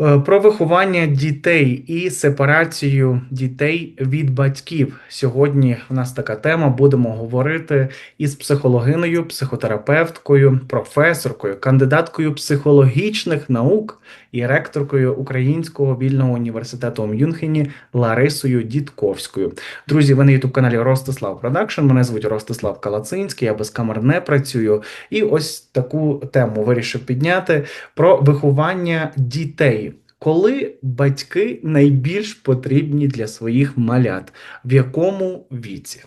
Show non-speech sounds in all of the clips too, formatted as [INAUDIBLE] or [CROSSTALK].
Е, Про виховання дітей і сепарацію дітей від батьків. Сьогодні в нас така тема. Будемо говорити із психологиною, психотерапевткою, професоркою, кандидаткою психологічних наук і ректоркою Українського вільного університету у Мюнхені Ларисою Дідковською. Друзі, ви на ютуб каналі Ростислав Продакшн. Мене звуть Ростислав Калацинський. Я без камер не працюю. І ось таку тему вирішив підняти про виховання дітей. Коли батьки найбільш потрібні для своїх малят? В якому віці?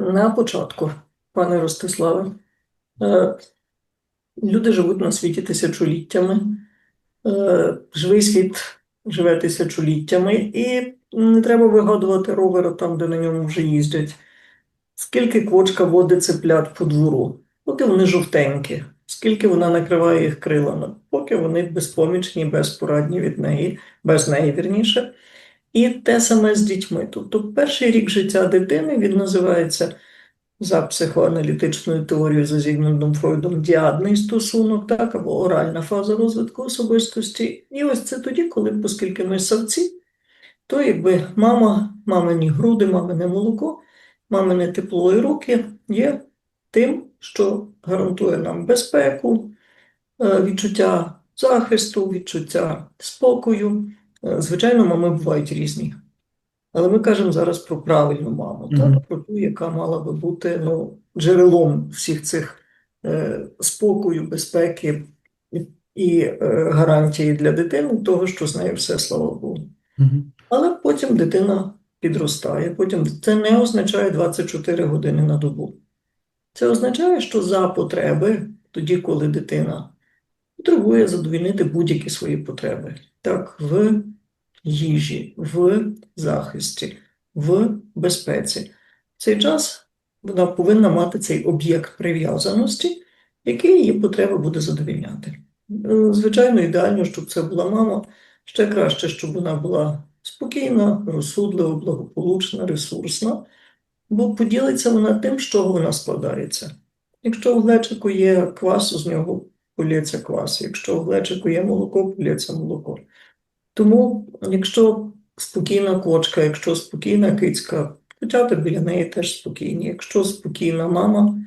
На початку, пане Ростиславе, Е, люди живуть на світі тисячоліттями, Е, живий світ живе тисячоліттями, і не треба вигадувати ровера там, де на ньому вже їздять. Скільки квочка водить цеплят по двору, поки вони жовтенькі, скільки вона накриває їх крилами, поки вони безпомічні, безпорадні від неї, без неї вірніше. І те саме з дітьми. Тобто перший рік життя дитини він називається за психоаналітичною теорією за Зігмундом Фройдом діадний стосунок, так, або оральна фаза розвитку особистості. І ось це тоді, коли, оскільки ми савці, то якби мама, мамині груди, мамине молоко, мамине тепло і руки є тим, що гарантує нам безпеку, е, відчуття захисту, відчуття спокою. Е, Звичайно, мами бувають різні. Але ми кажемо зараз про правильну маму, Мгм. так? Про ту, яка мала би бути ну, джерелом всіх цих е, спокою, безпеки і, е, гарантії для дитини, того, що з нею все, слава Богу. Мгм. Але потім дитина підростає, потім це не означає 24 години на добу. Це означає, що за потреби, тоді, коли дитина потребує задовільнити будь-які свої потреби, так, в їжі, в захисті, в безпеці. В цей час вона повинна мати цей об'єкт прив'язаності, який її потреби буде задовільняти. Е, Звичайно, ідеально, щоб це була мама, ще краще, щоб вона була спокійна, розсудлива, благополучна, ресурсна, бо поділиться вона тим, з чого вона складається. Якщо в глечику є квас, з нього полється квас. Якщо в глечику є молоко, полється молоко. Тому, якщо спокійна кочка, якщо спокійна кицька, дитята біля неї теж спокійні. Якщо спокійна мама,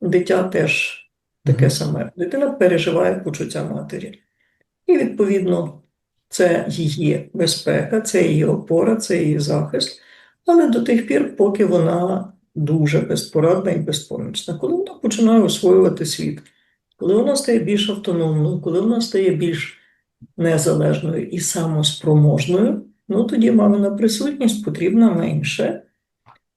дитя теж таке саме. Дитина переживає почуття матері. І, відповідно, це її безпека, це її опора, це її захист. Але до тих пір, поки вона дуже безпорадна і безпомічна, коли вона починає освоювати світ, коли вона стає більш автономною, коли вона стає більш незалежною і самоспроможною, ну тоді мамина присутність потрібна менше.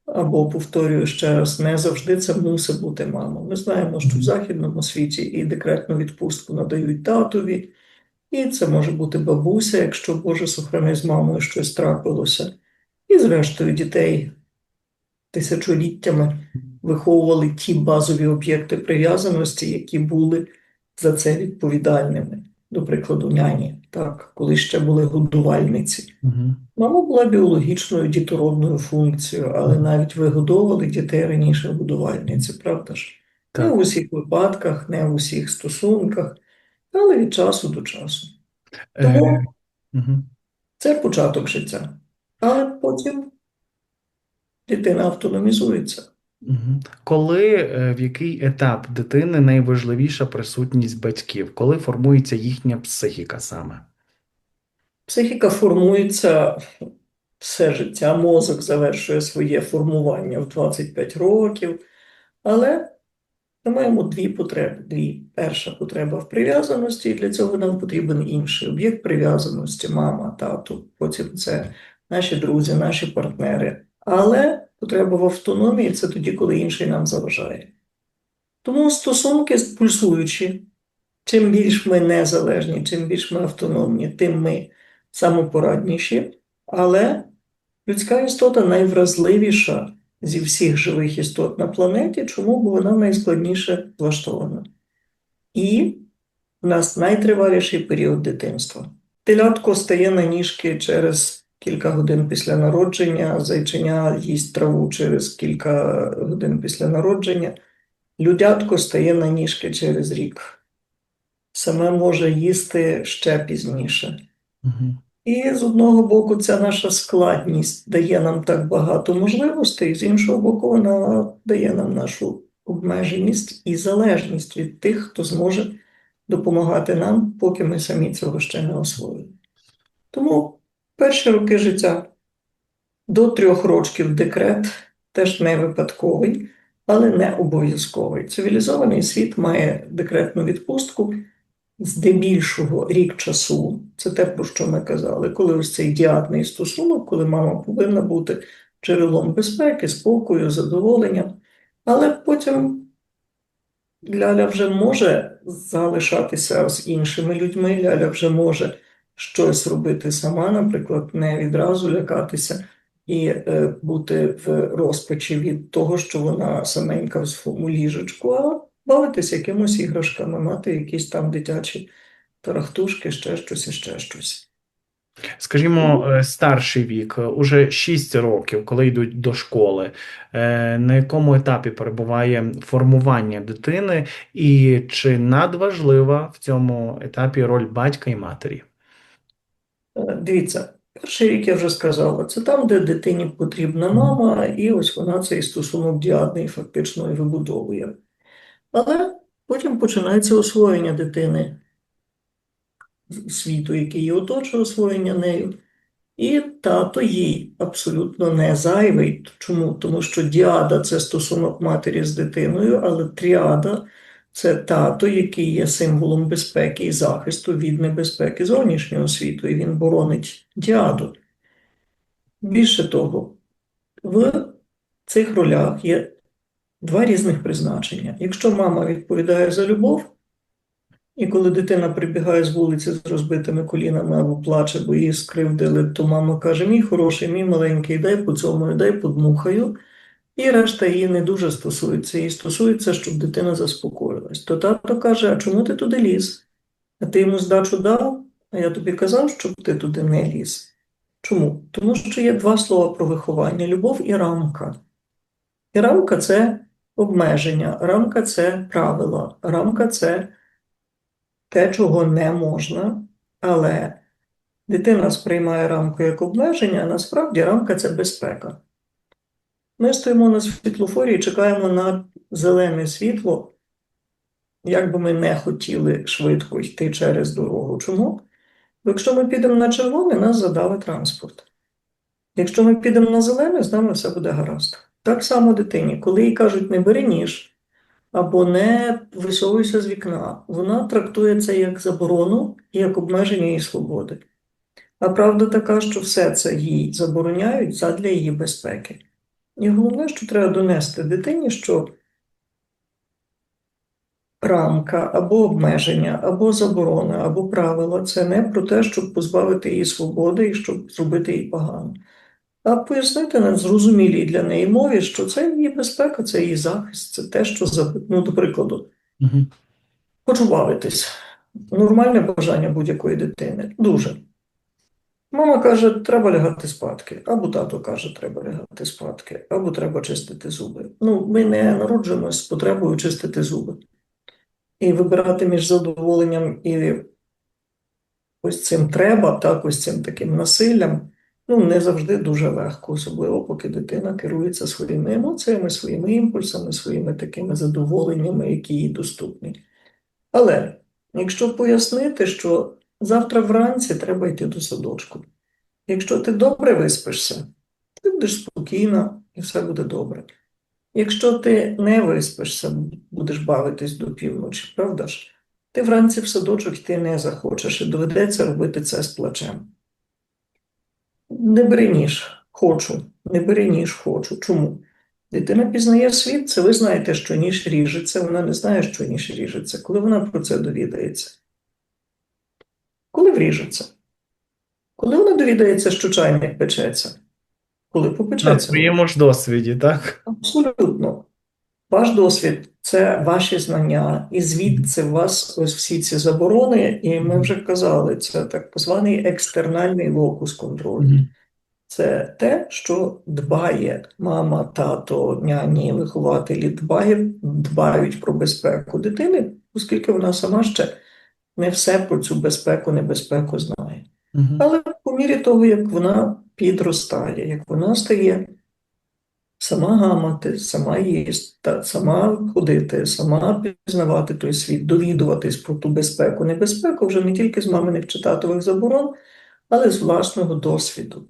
Або, повторюю ще раз, не завжди це мусить бути мама. Ми знаємо, що в західному світі і декретну відпустку надають татові, і це може бути бабуся, якщо Боже сохрани з мамою щось трапилося. І, зрештою, дітей тисячоліттями виховували ті базові об'єкти прив'язаності, які були за це відповідальними. До прикладу, няні, так, коли ще були годувальниці. Мгм. Мама була біологічною дітородною функцією, але навіть вигодовували дітей раніше годувальниці, правда ж? Не в усіх випадках, не в усіх стосунках, але від часу до часу. Тому Е, мгм. це початок життя. Але потім дитина автономізується. Коли, е, в який етап дитини найважливіша присутність батьків? Коли формується їхня психіка саме? Психіка формується все життя, мозок завершує своє формування в 25 років, але ми маємо дві потреби. Дві. Перша потреба в прив'язаності, і для цього нам потрібен інший об'єкт прив'язаності, мама, тато, потім це наші друзі, наші партнери. Але потреба в автономії це тоді, коли інший нам заважає. Тому стосунки пульсуючі. Чим більш ми незалежні, чим більш ми автономні, тим ми самопорадніші. Але людська істота найвразливіша зі всіх живих істот на планеті, чому? Бо вона найскладніше влаштована. І в нас найтриваліший період дитинства. Телятко стає на ніжки через кілька годин після народження, зайчиня їсть траву через кілька годин після народження, людятко стає на ніжки через рік. саме може їсти ще пізніше. І з одного боку, ця наша складність дає нам так багато можливостей, з іншого боку, вона дає нам нашу обмеженість і залежність від тих, хто зможе допомагати нам, поки ми самі цього ще не освоїли. Тому перші роки життя. До трьох років декрет теж не випадковий, але не обов'язковий. Цивілізований світ має декретну відпустку. Здебільшого рік часу, це те, про що ми казали, коли ось цей діадний стосунок, коли мама повинна бути джерелом безпеки, спокою, задоволення, але потім Ляля вже може залишатися з іншими людьми, Ляля вже може щось робити сама, наприклад, не відразу лякатися і е, бути в розпачі від того, що вона саменька в своєму ліжечку, а бавитися якимось іграшками, мати якісь там дитячі тарахтушки, ще щось і ще щось. Скажімо, е, старший вік, е, уже 6 років, коли йдуть до школи, е, на якому етапі перебуває формування дитини, і чи надважлива в цьому етапі роль батька і матері? Е, Дивіться, перший рік я вже сказала, це там, де дитині потрібна мама, і ось вона цей стосунок діадний фактично і вибудовує. Але потім починається освоєння дитини світу, який її оточує, освоєння нею. І тато їй абсолютно не зайвий. Чому? Тому що діада це стосунок матері з дитиною, але тріада це тато, який є символом безпеки і захисту від небезпеки зовнішнього світу, і він боронить діаду. Більше того, в цих ролях є два різних призначення. Якщо мама відповідає за любов, і коли дитина прибігає з вулиці з розбитими колінами або плаче, бо її скривдили, то мама каже: Мій хороший, мій маленький, дай поцьомаю, дай подмухаю. І решта її не дуже стосується. Їй стосується, щоб дитина заспокоїлась. То тато каже: А чому ти туди ліз? А ти йому здачу дав? А я тобі казав, щоб ти туди не ліз. Чому? Тому що є два слова про виховання: любов і рамка. І рамка це обмеження, рамка це правила, рамка це те, чого не можна, але дитина сприймає рамку як обмеження, а насправді рамка це безпека. Ми стоїмо на світлофорі і чекаємо на зелене світло, як би ми не хотіли швидко йти через дорогу. Чому? Бо якщо ми підемо на червоне, нас задавить транспорт. Якщо ми підемо на зелене, з нами все буде гаразд. Так само дитині, коли їй кажуть, не бери ніж або не висовуйся з вікна, вона трактує це як заборону як обмеження її свободи. А правда така, що все це їй забороняють задля її безпеки. І головне, що треба донести дитині, що рамка або обмеження, або заборона, або правила це не про те, щоб позбавити її свободи і щоб зробити їй погано. А пояснити на зрозумілій для неї мові, що це її безпека, це її захист, це те, що за- ну, до прикладу, Мгм. хочу бавитись. Нормальне бажання будь-якої дитини. Дуже. Мама каже, треба лягати спадки, або тато каже, треба лягати спадки, або треба чистити зуби. Ну, ми не народжуємося з потребою чистити зуби. І вибирати між задоволенням і ось цим треба, так, ось цим таким насиллям, ну, не завжди дуже легко, особливо поки дитина керується своїми емоціями, своїми імпульсами, своїми такими задоволеннями, які їй доступні. Але якщо пояснити, що завтра вранці треба йти до садочку. Якщо ти добре виспишся, ти будеш спокійна і все буде добре. Якщо ти не виспишся, будеш бавитись до півночі, правда ж? Ти вранці в садочок йти не захочеш і доведеться робити це з плачем. Не бери ніж, хочу, не бери ніж, хочу. Чому? Дитина пізнає світ, це ви знаєте, що ніж ріжеться, вона не знає, що ніж ріжеться, коли вона про це довідається. Коли вріжеться? Коли вона довідається, що чайник печеться? Коли На своєму ж досвіді, так? Абсолютно. Ваш досвід це ваші знання, і звідси у вас ось всі ці заборони, і ми вже казали, це так званий екстернальний локус контролю. Це те, що дбає мама, тато, няні, вихователі дбає, дбають про безпеку дитини, оскільки вона сама ще не все про цю безпеку, небезпеку знає. Мгм. Але по мірі того, як вона підростає, як вона стає сама гамати, сама їсти, сама ходити, сама пізнавати той світ, довідуватись про ту безпеку, небезпеку вже не тільки з маминих чи татових заборон, але з власного досвіду.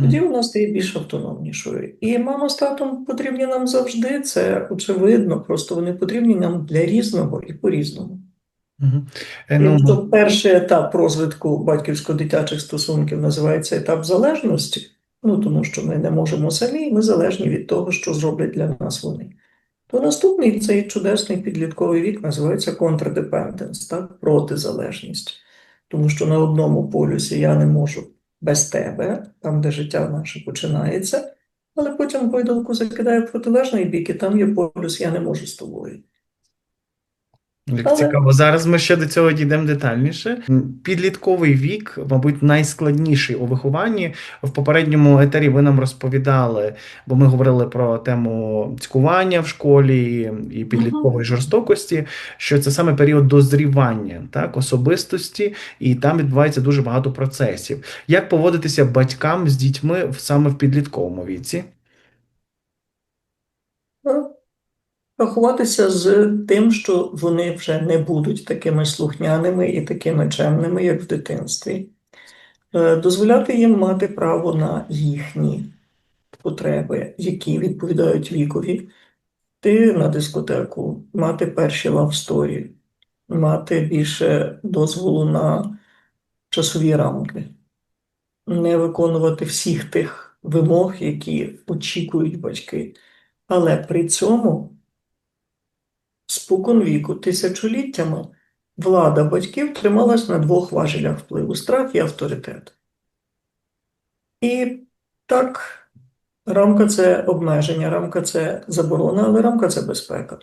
Тоді вона стає більш автономнішою. І мама з татом потрібні нам завжди, це очевидно, просто вони потрібні нам для різного і по-різному. Мгм. Е, Ну, Якщо перший етап розвитку батьківсько-дитячих стосунків називається етап залежності, ну тому що ми не можемо самі, ми залежні від того, що зроблять для нас вони. То наступний цей чудесний підлітковий вік називається контрдепенденс, так, протизалежність. Тому що на одному полюсі я не можу без тебе, там, де життя наше починається, але потім гойдалку закидає в протилежний бік, і там є полюс, я не можу з тобою. Як Але- цікаво, зараз ми ще до цього дійдемо детальніше. Підлітковий вік, мабуть, найскладніший у вихованні. В попередньому етері ви нам розповідали, бо ми говорили про тему цькування в школі і підліткової жорстокості, що це саме період дозрівання, так, особистості, і там відбувається дуже багато процесів. Як поводитися батькам з дітьми в- саме в підлітковому віці? Ну, Рахуватися з тим, що вони вже не будуть такими слухняними і такими чемними, як в дитинстві. Е, Дозволяти їм мати право на їхні потреби, які відповідають вікові. Ти на дискотеку, мати перші лавсторі, мати більше дозволу на часові рамки, не виконувати всіх тих вимог, які очікують батьки. Але при цьому спокон віку, тисячоліттями, влада батьків трималась на двох важелях впливу страх і авторитет. І так, рамка це обмеження, рамка це заборона, але рамка це безпека.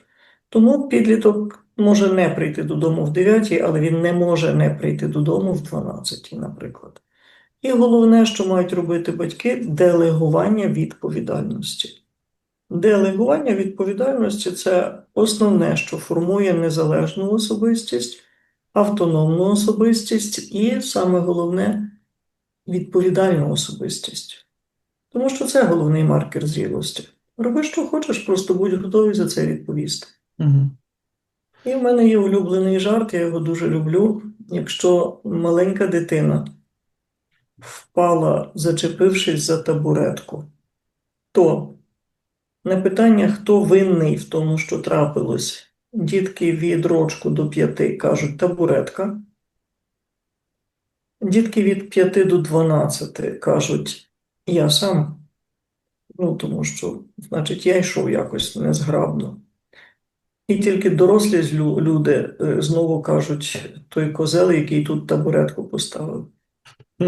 Тому підліток може не прийти додому в 9, але він не може не прийти додому в 12, наприклад. І головне, що мають робити батьки делегування відповідальності. Делегування відповідальності це основне, що формує незалежну особистість, автономну особистість і, саме головне, відповідальну особистість. Тому що це головний маркер зрілості. Роби, що хочеш, просто будь готовий за це відповісти. Угу. І в мене є улюблений жарт, я його дуже люблю. Якщо маленька дитина впала, зачепившись за табуретку, то на питання, хто винний в тому, що трапилось, дітки від рочку до п'яти кажуть табуретка. Дітки від 5 до 12 кажуть, я сам. Ну, тому що, значить, я йшов якось незграбно. І тільки дорослі люди е, знову кажуть, той козел, який тут табуретку поставив. [LAUGHS]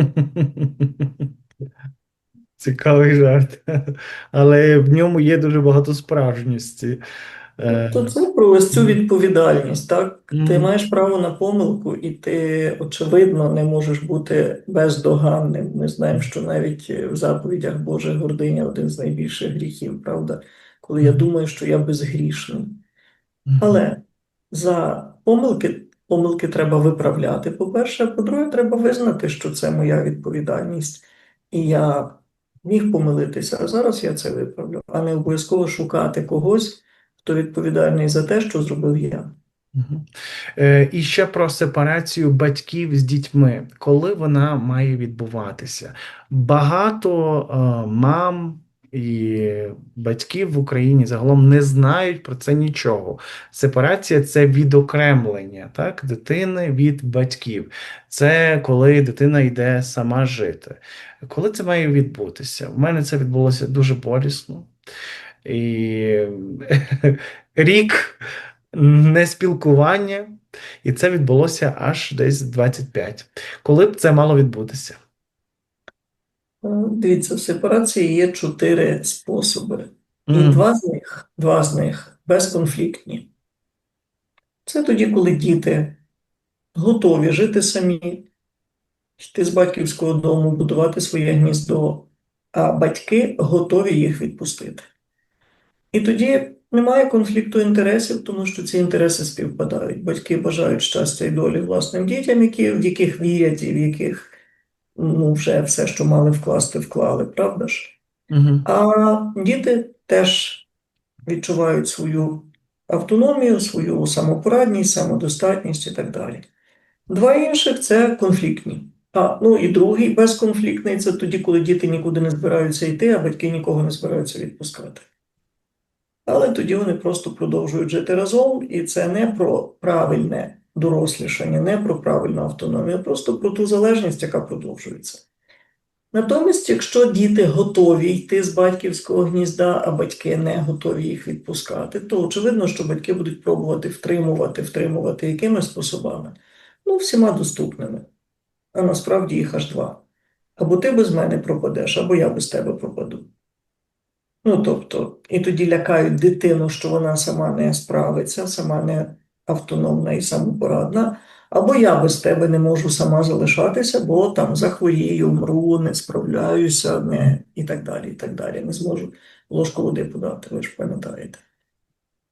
Цікавий жарт. [LAUGHS] Але в ньому є дуже багато справжністі. Е, То це про ось цю відповідальність, так? Ти маєш право на помилку, і ти, очевидно, не можеш бути бездоганним. Ми знаємо, що навіть в заповідях Божа гординя один з найбільших гріхів, правда? Коли я думаю, що я безгрішний. Мгм. Але за помилки, помилки треба виправляти, по-перше, по-друге, треба визнати, що це моя відповідальність, і я міг помилитися, а зараз я це виправлю, а не обов'язково шукати когось, хто відповідальний за те, що зробив я. Е, І ще про сепарацію батьків з дітьми. Коли вона має відбуватися? Багато е, мам і батьків в Україні загалом не знають про це нічого. Сепарація це відокремлення, так, дитини від батьків. Це коли дитина йде сама жити. Коли це має відбутися? У мене це відбулося дуже болісно. І [LAUGHS] рік неспілкування, і це відбулося аж десь 25. Коли б це мало відбутися? Дивіться, в сепарації є чотири способи, і два з них, два з них безконфліктні. Це тоді, коли діти готові жити самі, йти з батьківського дому, будувати своє гніздо, а батьки готові їх відпустити. І тоді немає конфлікту інтересів, тому що ці інтереси співпадають. Батьки бажають щастя і долі власним дітям, які, в яких вірять і в яких ну, вже все, що мали вкласти, вклали, правда ж? Угу. А діти теж відчувають свою автономію, свою самопорадність, самодостатність і так далі. Два інших це конфліктні. А, ну і другий безконфліктний це тоді, коли діти нікуди не збираються йти, а батьки нікого не збираються відпускати. Але тоді вони просто продовжують жити разом, і це не про правильне дорослішання, не про правильну автономію, а просто про ту залежність, яка продовжується. Натомість, якщо діти готові йти з батьківського гнізда, а батьки не готові їх відпускати, то очевидно, що батьки будуть пробувати втримувати, втримувати якими способами? Ну, всіма доступними. А насправді їх аж два. Або ти без мене пропадеш, або я без тебе пропаду. Ну, тобто, і тоді лякають дитину, що вона сама не справиться, сама не автономна і самопорадна, або я без тебе не можу сама залишатися, бо там захворію, вмру, не справляюся, не і так далі, і так далі. Не зможу ложку води подати, ви ж пам'ятаєте.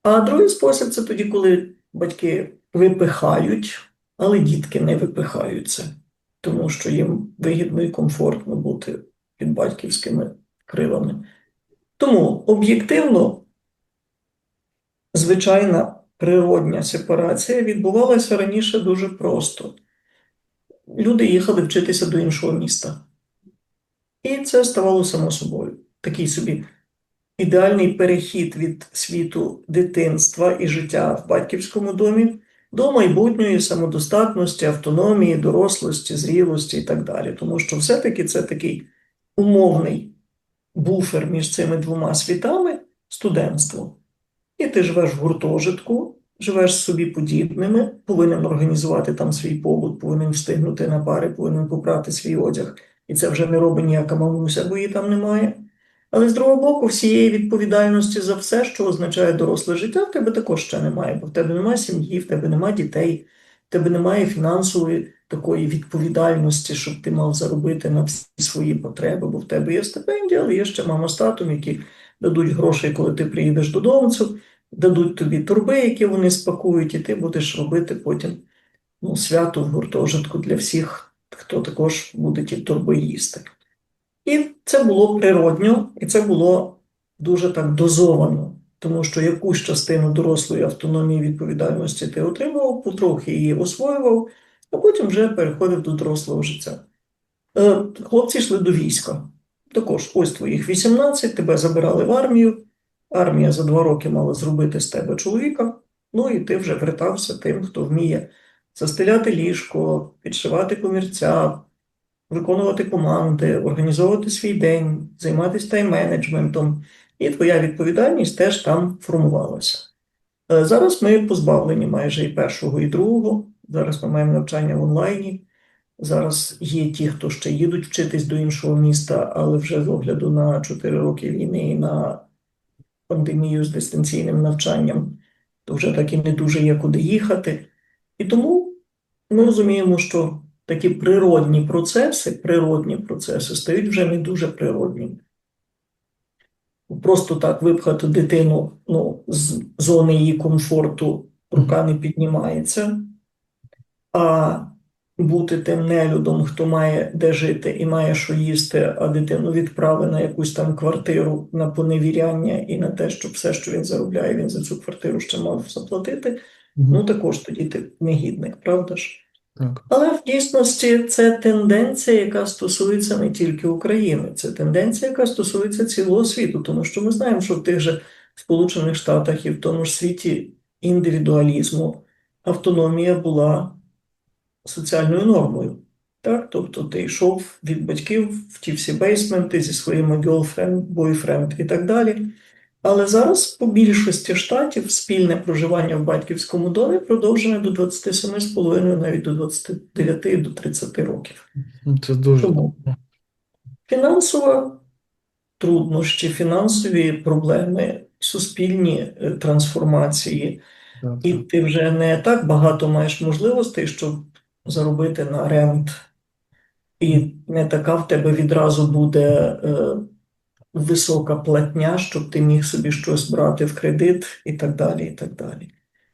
А другий спосіб це тоді, коли батьки випихають, але дітки не випихаються, тому що їм вигідно і комфортно бути під батьківськими крилами. Тому об'єктивно звичайна природня сепарація відбувалася раніше дуже просто. Люди їхали вчитися до іншого міста. І це ставало само собою. Такий собі ідеальний перехід від світу дитинства і життя в батьківському домі до майбутньої самодостатності, автономії, дорослості, зрілості і так далі. Тому що все-таки це такий умовний буфер між цими двома світами студентство. І ти живеш в гуртожитку, живеш з собі подібними, повинен організувати там свій побут, повинен встигнути на пари, повинен попрати свій одяг. І це вже не робить ніяка мамуся, бо її там немає. Але з другого боку, всієї відповідальності за все, що означає доросле життя, в тебе також ще немає, бо в тебе немає сім'ї, в тебе немає дітей, в тебе немає фінансової такої відповідальності, щоб ти мав заробити на всі свої потреби, бо в тебе є стипендія, але є ще мама з татом, які дадуть грошей, коли ти приїдеш додому, дадуть тобі турби, які вони спакують, і ти будеш робити потім ну, свято в гуртожитку для всіх, хто також буде ті турби їсти. І це було природньо, і це було дуже так дозовано, тому що якусь частину дорослої автономії відповідальності ти отримував, потрохи її освоював, а потім вже переходив до дорослого життя. Е, Хлопці йшли до війська. Також ось твоїх 18, тебе забирали в армію. Армія за два роки мала зробити з тебе чоловіка, ну і ти вже вертався тим, хто вміє застеляти ліжко, підшивати комірця, виконувати команди, організовувати свій день, займатися тайм-менеджментом, і твоя відповідальність теж там формувалася. Е, Зараз ми позбавлені майже і першого, і другого. Зараз ми маємо навчання в онлайні. Зараз є ті, хто ще їдуть вчитись до іншого міста, але вже з огляду на 4 роки війни і на пандемію з дистанційним навчанням, то вже так і не дуже є куди їхати. І тому ми розуміємо, що такі природні процеси, природні процеси стають вже не дуже природніми. Просто так випхати дитину ну, з зони її комфорту рука не піднімається, а бути тим нелюдом, хто має де жити і має що їсти, а дитину відправи на якусь там квартиру на поневіряння і на те, що все, що він заробляє, він за цю квартиру ще мав заплатити. Ну також тоді ти негідник, правда ж? Так. Але в дійсності це тенденція, яка стосується не тільки України, це тенденція, яка стосується цілого світу, тому що ми знаємо, що в тих же Сполучених Штатах і в тому ж світі індивідуалізму автономія була соціальною нормою. Так? Тобто ти йшов від батьків в ті всі бейсменти зі своїми girlfriend, boyfriend і так далі. Але зараз по більшості штатів спільне проживання в батьківському домі продовжене до 27,5, навіть до 29 до 30 років. Ну, Це дуже Чому? Фінансова труднощі, фінансові проблеми, суспільні е, трансформації, так, і ти вже не так багато маєш можливостей, щоб заробити на ремонт, і не така в тебе відразу буде е, висока платня, щоб ти міг собі щось брати в кредит і так далі, і так далі.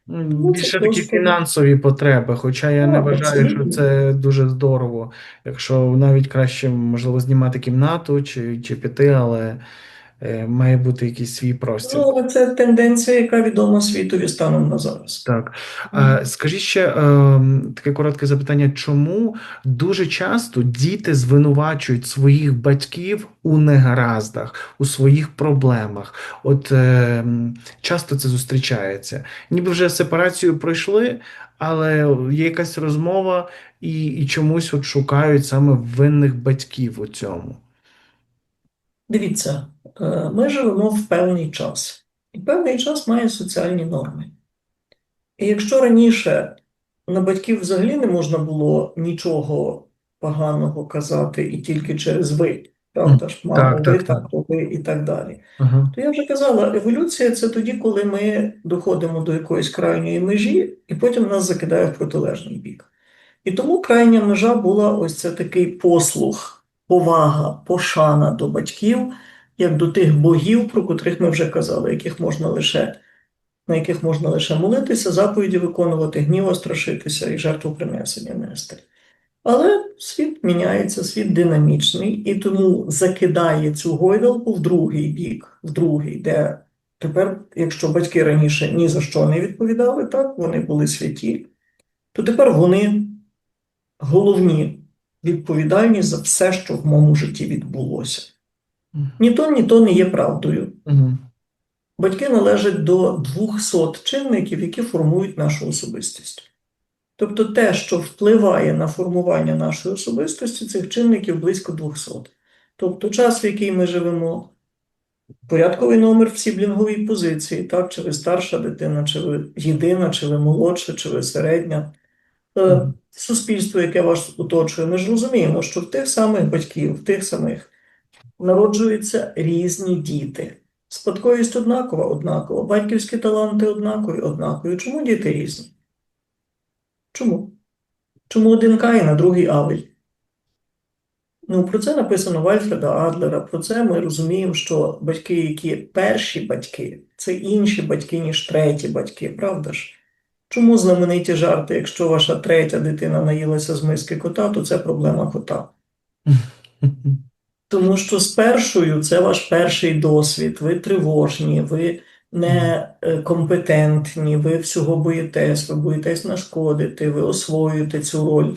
Ну, Більше такі просто- фінансові потреби, хоча я не Так, вважаю, що це дуже здорово. Якщо навіть краще, можливо, знімати кімнату чи, чи піти, але має бути якийсь свій простір. Ну, це тенденція, яка відома світові станом на зараз. Так. А, скажіть ще ем, таке коротке запитання, чому дуже часто діти звинувачують своїх батьків у негараздах, у своїх проблемах? От ем, часто це зустрічається. Ніби вже сепарацію пройшли, але є якась розмова, і, і чомусь от шукають саме винних батьків у цьому. Дивіться, е, ми живемо в певний час, і певний час має соціальні норми. І якщо раніше на батьків взагалі не можна було нічого поганого казати і тільки через ви, правда ж, мамо, так, ви так, так, то ви і так далі. Ага. То я вже казала, еволюція це тоді, коли ми доходимо до якоїсь крайньої межі, і потім нас закидає в протилежний бік. І тому крайня межа була ось це такий послух, повага, пошана до батьків, як до тих богів, про котрих ми вже казали, яких можна лише, на яких можна лише молитися, заповіді виконувати, гніва страшитися і жертвопринесення нести. Але світ міняється, світ динамічний, і тому закидає цю гойдалку в другий бік, в другий, де тепер, якщо батьки раніше ні за що не відповідали, так, вони були святі, то тепер вони головні, відповідальні за все, що в моєму житті відбулося. Ні то, ні то не є правдою. Мгм. Батьки належать до 200 чинників, які формують нашу особистість. Тобто те, що впливає на формування нашої особистості, цих чинників близько 200. Тобто час, в який ми живемо, порядковий номер в сіблінговій позиції, так, чи ви старша дитина, чи ви єдина, чи ви молодша, чи ви середня. Е, Суспільство, яке вас оточує, ми ж розуміємо, що в тих самих батьків, в тих самих народжуються різні діти. Спадковість однакова, однакова, батьківські таланти однакові, однакові. Чому діти різні? Чому? Чому один Каїн, а другий Авель? Ну, про це написано в Альфреда Адлера. Про це ми розуміємо, що батьки, які перші батьки, це інші батьки, ніж треті батьки, правда ж? Чому знамениті жарти, якщо ваша третя дитина наїлася з миски кота, то це проблема кота? [LAUGHS] Тому що з першою це ваш перший досвід, ви тривожні, ви не е, ви всього боїтесь, ви боїтесь нашкодити, ви освоюєте цю роль.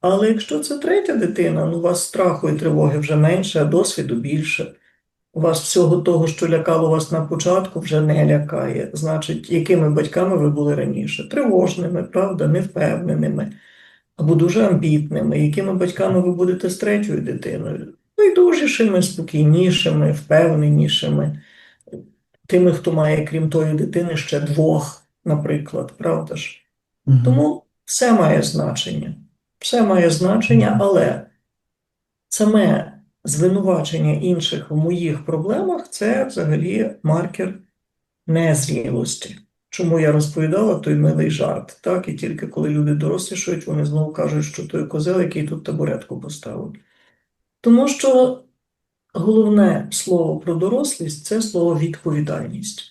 Але якщо це третя дитина, ну у вас страху і тривоги вже менше, а досвіду більше. У вас всього того, що лякало вас на початку, вже не лякає. Значить, якими батьками ви були раніше? Тривожними, правда, невпевненими або дуже амбітними. Якими батьками ви будете з третьою дитиною? Байдужішими, спокійнішими, впевненішими, тими, хто має, крім тої дитини, ще двох, наприклад, правда ж? Мгм. Тому все має значення. Все має значення, але саме звинувачення інших в моїх проблемах це взагалі маркер незрілості. Чому я розповідала той милий жарт, так? І тільки коли люди дорослішають, вони знову кажуть, що той козел, який тут табуретку поставив. Тому що головне слово про дорослість це слово відповідальність.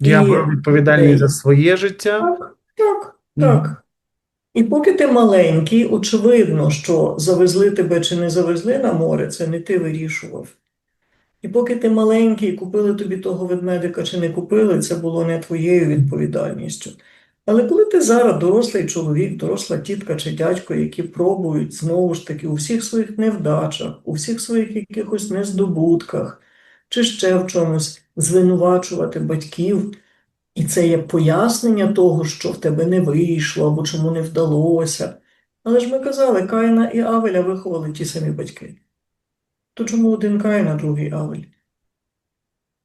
Я І- беру відповідальність за своє життя. Так, так, Мгм. так. І поки ти маленький, очевидно, що завезли тебе чи не завезли на море, це не ти вирішував. І поки ти маленький, купили тобі того ведмедика чи не купили, це було не твоєю відповідальністю. Але коли ти зараз дорослий чоловік, доросла тітка чи дядько, які пробують знову ж таки у всіх своїх невдачах, у всіх своїх якихось нездобутках чи ще в чомусь звинувачувати батьків, і це є пояснення того, що в тебе не вийшло або чому не вдалося. Але ж ми казали, Каїна і Авеля виховали ті самі батьки. То чому один Каїн, а другий Авель?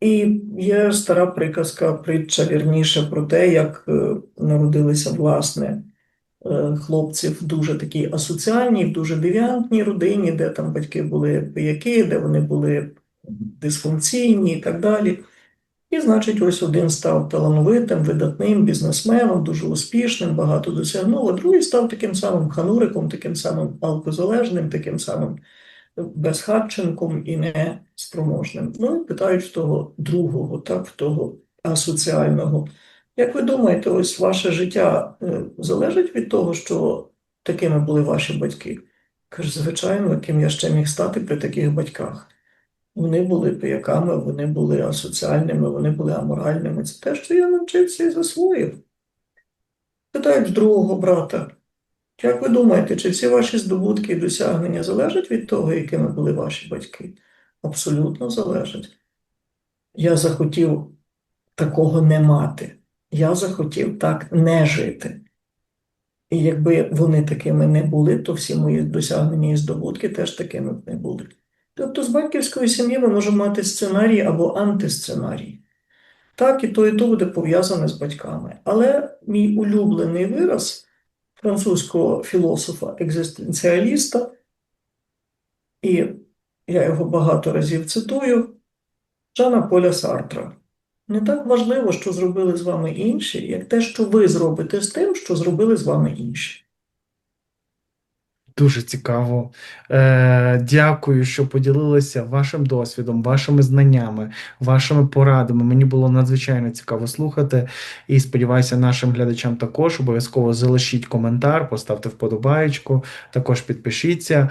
І є стара приказка, притча вірніше про те, як е, народилися, власне, е, хлопці в дуже такій асоціальній, в дуже девіантній родині, де там батьки були пияки, де вони були дисфункційні і так далі. І, значить, ось один став талановитим, видатним бізнесменом, дуже успішним, багато досягнув, а другий став таким самим хануриком, таким самим алкозалежним, таким самим безхатченком і не спроможним. Ну, і питають того другого, так, того асоціального. Як ви думаєте, ось ваше життя е, залежить від того, що такими були ваші батьки? Каже, звичайно, яким я ще міг стати при таких батьках. Вони були пияками, вони були асоціальними, вони були аморальними. Це те, що я навчився і засвоїв. Питають другого брата. Як ви думаєте, чи всі ваші здобутки і досягнення залежать від того, якими були ваші батьки? Абсолютно залежать. Я захотів такого не мати. Я захотів так не жити. І якби вони такими не були, то всі мої досягнення і здобутки теж такими б не були. Тобто з батьківської сім'ї ми можемо мати сценарій або антисценарій. Так, і то, і то буде пов'язане з батьками. Але мій улюблений вираз французького філософа-екзистенціаліста, і я його багато разів цитую, Жана Поля Сартра. Не так важливо, що зробили з вами інші, як те, що ви зробите з тим, що зробили з вами інші. Дуже цікаво. Е, дякую, що поділилися вашим досвідом, вашими знаннями, вашими порадами. Мені було надзвичайно цікаво слухати. І сподіваюся, нашим глядачам також обов'язково залишіть коментар, поставте вподобаєчку, також підпишіться.